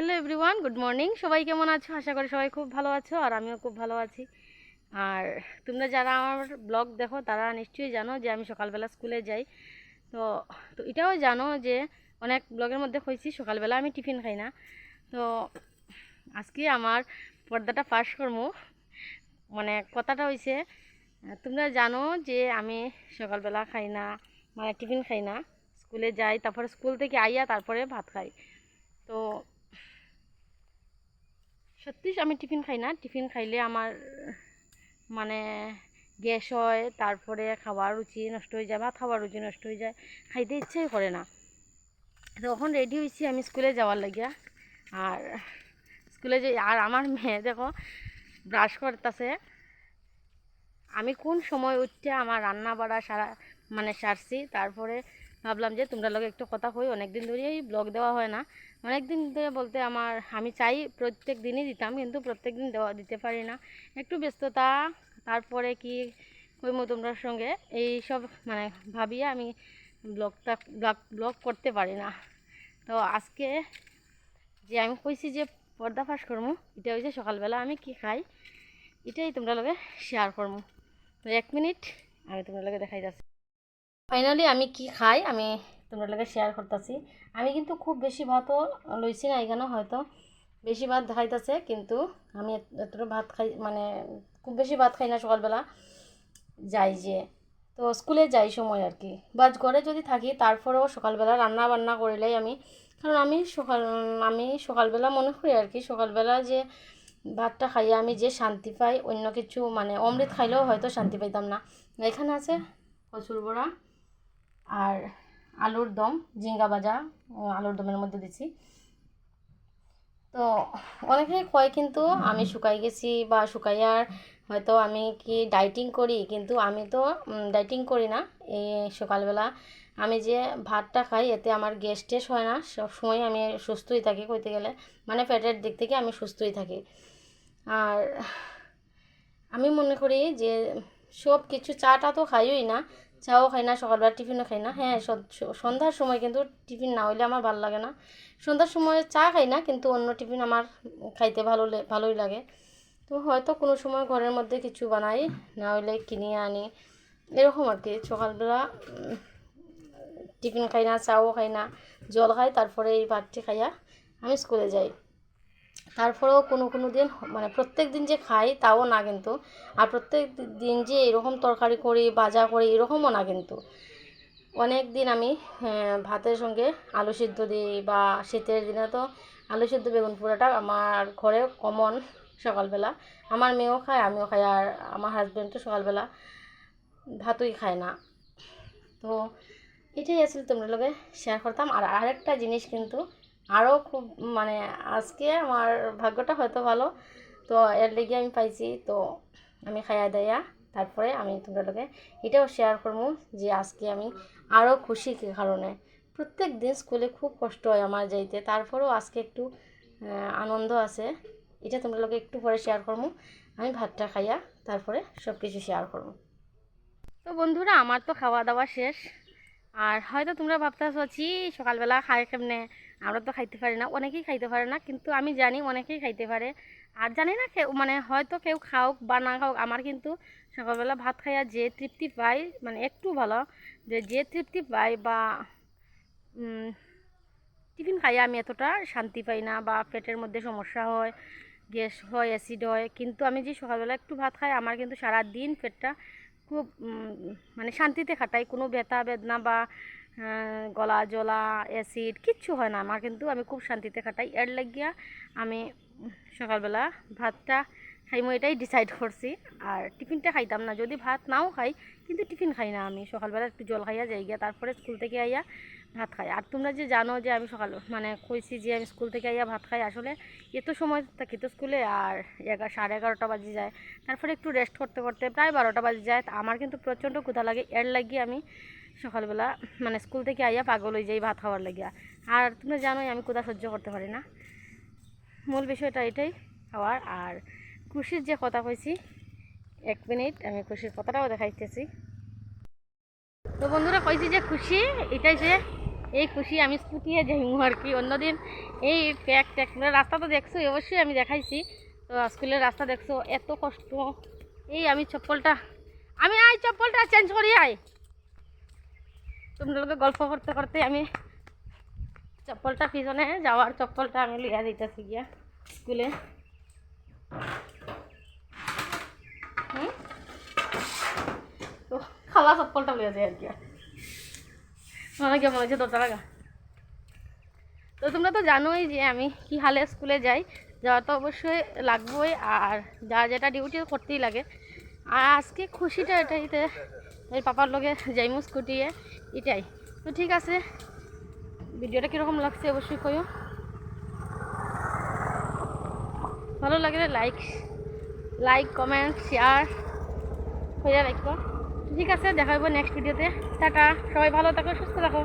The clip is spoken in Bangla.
Hello everyone, good morning. সবাই কেমন আছো? আশা করি সবাই খুব ভালো আছো, আর আমিও খুব ভালো আছি। আর তোমরা যারা আমার ব্লগ দেখো, তারা নিশ্চয়ই জানো যে আমি সকালবেলা স্কুলে যাই। তো তো এটাও জানো যে অনেক ব্লগের মধ্যে হয়েছি, সকালবেলা আমি টিফিন খাই না। তো, আজকে আমার পর্দাটা পাশ করব মানে কথাটা হয়েছে তোমরা জানো যে আমি সকালবেলা খাই না মানে টিফিন খাই না। স্কুলে যাই, তারপরে স্কুল থেকে আইয়া তারপরে ভাত খাই। তো সত্যি আমি টিফিন খাই না। টিফিন খাইলে আমার মানে গ্যাস হয়, তারপরে খাওয়ার রুচি নষ্ট হয়ে যায় ভাত খাওয়ার রুচি নষ্ট হয়ে যায়। খাইতে ইচ্ছাই করে না। তখন রেডি হয়েছি আমি স্কুলে যাওয়ার লাগিয়া। আর স্কুলে যে, আর আমার মেয়ে দেখো ব্রাশ করতেছে। আমি কোন সময় উঠতে আমার রান্না বাড়া সারা মানে সারছি, তারপরে ভাবলাম যে তোমরা লগে একটু কথা কই অনেক দিন ধরেই ব্লগ দেওয়া হয় না। অনেক দিন ধরে বলতে আমার, আমি চাই প্রত্যেক দিনই দিতাম, কিন্তু প্রত্যেক দিন দেওয়া, দিতে পারি না। একটু ব্যস্ততা, তারপরে কি কইমো তোমরার সঙ্গে? এই সব মানে ভাবিয়ে আমি ব্লগটা ব্লগ ব্লগ করতে পারি না। তো আজকে যে আমি কইছি যে পর্দা ফাঁস করব এটা হয়েছে সকালবেলা আমি কি খাই, এটাই তোমরা লগে শেয়ার করব তো এক মিনিট আমি তোমরা লগে দেখাই যাচ্ছি ফাইনালি আমি কি খাই? আমি তোমরা লগে শেয়ার করতেছি। আমি কিন্তু খুব বেশি ভাতও লইছি না এখানে হয়তো। বেশি ভাত দেখাইতেছে কিন্তু আমি এত- ভাত খাই মানে খুব বেশি ভাত খাই না সকালবেলা। যাই যে। তো স্কুলে যাই সময় আর কি। বাজ ঘরে যদি থাকি, তারপরেও সকালবেলা রান্না বান্না করিলেই আমি কারণ আমি সকাল আমি সকালবেলা মনে করি আর কি, সকালবেলা যে ভাতটা খাইয়ে আমি যে শান্তি পাই, অন্য কিছু মানে অমৃত খাইলেও হয়তো শান্তি পাইতাম না। এখানে আছে কচুর বড়া। আর আলুর দম ঝিঙ্গা ভাজা আলুর দমের মধ্যে দিছি। তো অনেকেই কয় কিন্তু আমি শুকাই গেছি বা শুকাইয়ার হয়তো আমি কি ডাইটিং করি কিন্তু আমি তো ডাইটিং করি না। এই সকালবেলা আমি যে ভাতটা খাই এতে আমার গ্যাস টেস হয় না। সবসময় আমি সুস্থই থাকি কইতে গেলে। মানে পেটের দিক থেকে আমি সুস্থই থাকি। আর আমি মনে করি যে সব কিছু চাটা তো খাইই না। চাও খাই না, সকালবেলা টিফিনও খাই না। হ্যাঁ সন্ধ্যার সময় কিন্তু টিফিন না হইলে আমার ভালো লাগে না। সন্ধ্যার সময় চা খাই না, কিন্তু অন্য টিফিন আমার খাইতে ভালো ভালোই লাগে। তো হয়তো কোনো সময় ঘরের মধ্যে কিছু বানাই, না হইলে কিনে আনি। এরকম আর কি, সকালবেলা টিফিন খাই না, চাও খাই না, জল খাই, তারপরে এই ভাতটি খাইয়া আমি স্কুলে যাই। তারপরেও কোনো কোনো দিন মানে প্রত্যেক দিন যে খাই তাও না কিন্তু। আর প্রত্যেক দিন যে এরকম তরকারি করি ভাজা করি এরকমও না কিন্তু। অনেক দিন আমি হ্যাঁ, ভাতের সঙ্গে আলু সিদ্ধ দিই বা শীতের দিনে তো আলু সিদ্ধ বেগুন পোড়াটা আমার ঘরে কমন সকালবেলা। আমার মেয়েও খায় আমিও খাই আর আমার হাজব্যান্ড তো সকালবেলা ভাতই খায় না। তো এটাই আসলে তোমরা লোকে শেয়ার করতাম। আর আরেকটা জিনিস কিন্তু আরও খুব মানে আজকে আমার ভাগ্যটা হয়তো ভালো। তো এর লেগে আমি পাইছি, তো আমি খাইয়া দেয়া তারপরে আমি তোমরা লোকে এটাও শেয়ার করব যে আজকে আমি আরও খুশি কি কারণে। প্রত্যেক দিন স্কুলে খুব কষ্ট হয় আমার যাইতে, তারপরেও আজকে একটু আনন্দ আছে। এটা তোমরা লোকে একটু পরে শেয়ার করব আমি ভাতটা খাইয়া তারপরে সব কিছু শেয়ার করব তো বন্ধুরা, আমার তো খাওয়া দাওয়া শেষ। আর হয়তো তোমরা ভাবতেছো, ছি, সকালবেলা খাই কেমনে? আমরা তো খাইতে পারি না, অনেকেই খাইতে পারে না, কিন্তু আমি জানি অনেকেই খাইতে পারে। আর জানি না কেউ মানে হয়তো কেউ খাওক বা না খাওক, আমার কিন্তু সকালবেলা ভাত খাইয়া যে তৃপ্তি পাই মানে একটু ভালো, যে যে তৃপ্তি পাই বা টিফিন খাইয়া আমি এতটা শান্তি পাই না বা পেটের মধ্যে সমস্যা হয়, গ্যাস হয়, অ্যাসিড হয়, কিন্তু আমি যে সকালবেলা একটু ভাত খাই, আমার কিন্তু সারা দিন পেটটা খুব মানে শান্তিতে কাটাই কোনো ব্যথা বেদনা বা গলা জলা অ্যাসিড কিচ্ছু হয় না। আমার কিন্তু আমি খুব শান্তিতে কাটাই এর লাগিয়া আমি সকালবেলা ভাতটা খাইমো, এটাই ডিসাইড করছি। আর টিফিনটা খাইতাম না। যদি ভাত নাও খাই, কিন্তু টিফিন খাই না আমি। সকালবেলা একটু জল খাইয়া যাই গিয়া তারপরে স্কুল থেকে আইয়া ভাত খাই। আর তোমরা যে জানো যে আমি সকাল মানে কইছি যে আমি স্কুল থেকে আইয়া ভাত খাই, আসলে এত সময় থাকি তো স্কুলে, আর এগারো সাড়ে এগারোটা বাজে যায়। তারপরে একটু রেস্ট করতে করতে প্রায় বারোটা বাজে যায়। আমার কিন্তু প্রচণ্ড ক্ষুধা লাগে। এর লাগিয়ে আমি সকালবেলা মানে স্কুল থেকে আইয়া পাগল হয়ে যাই ভাত খাওয়ার লাগিয়া। আর তোমরা জানোই আমি ক্ষুধা সহ্য করতে পারি না। মূল বিষয়টা এটাই খাওয়ার। আর খুশির যে কথা কইছি, এক মিনিট, আমি খুশির কথাটাও দেখাইতেছি। তো বন্ধুরা, কইছি যে খুশি, এটাই যে এই খুশি আমি স্কুটিয়ে যাইমু আর কি। অন্যদিন এই প্যাক ট্যাক রাস্তা তো দেখছ অবশ্যই আমি দেখাইছি। তো স্কুলের রাস্তা দেখছ, এত কষ্ট। এই আমি চপ্পলটা, আমি আই চপ্পলটা চেঞ্জ করি, আই। তোমরা গল্প করতে করতে আমি চপ্পলটা পিছনে যাওয়ার চপ্পলটা আমি লিয়া দিতেছি গিয়া স্কুলে। খালা চপ্পলটা লিয়া যায় আর কি। মানে কেমন হয়েছে দরজা লাগা। তো তোমরা তো জানোই যে আমি কি হালে স্কুলে যাই, যাওয়া তো অবশ্যই লাগবেই আর যা যেটা ডিউটি করতেই লাগে। আর আজকে খুশিটা এটাইতে এই পাপার লোকে যাইমু স্কুটিয়ে, এটাই। তো ঠিক আছে, ভিডিওটা কীরকম লাগছে অবশ্যই কয়ো ভালো লাগলে লাইক লাইক, কমেন্ট, শেয়ার হয়ে রাখব ঠিক আছে, দেখা হইব নেক্সট ভিডিওতে। টাটা, সবাই ভালো থাকো, সুস্থ থাকো।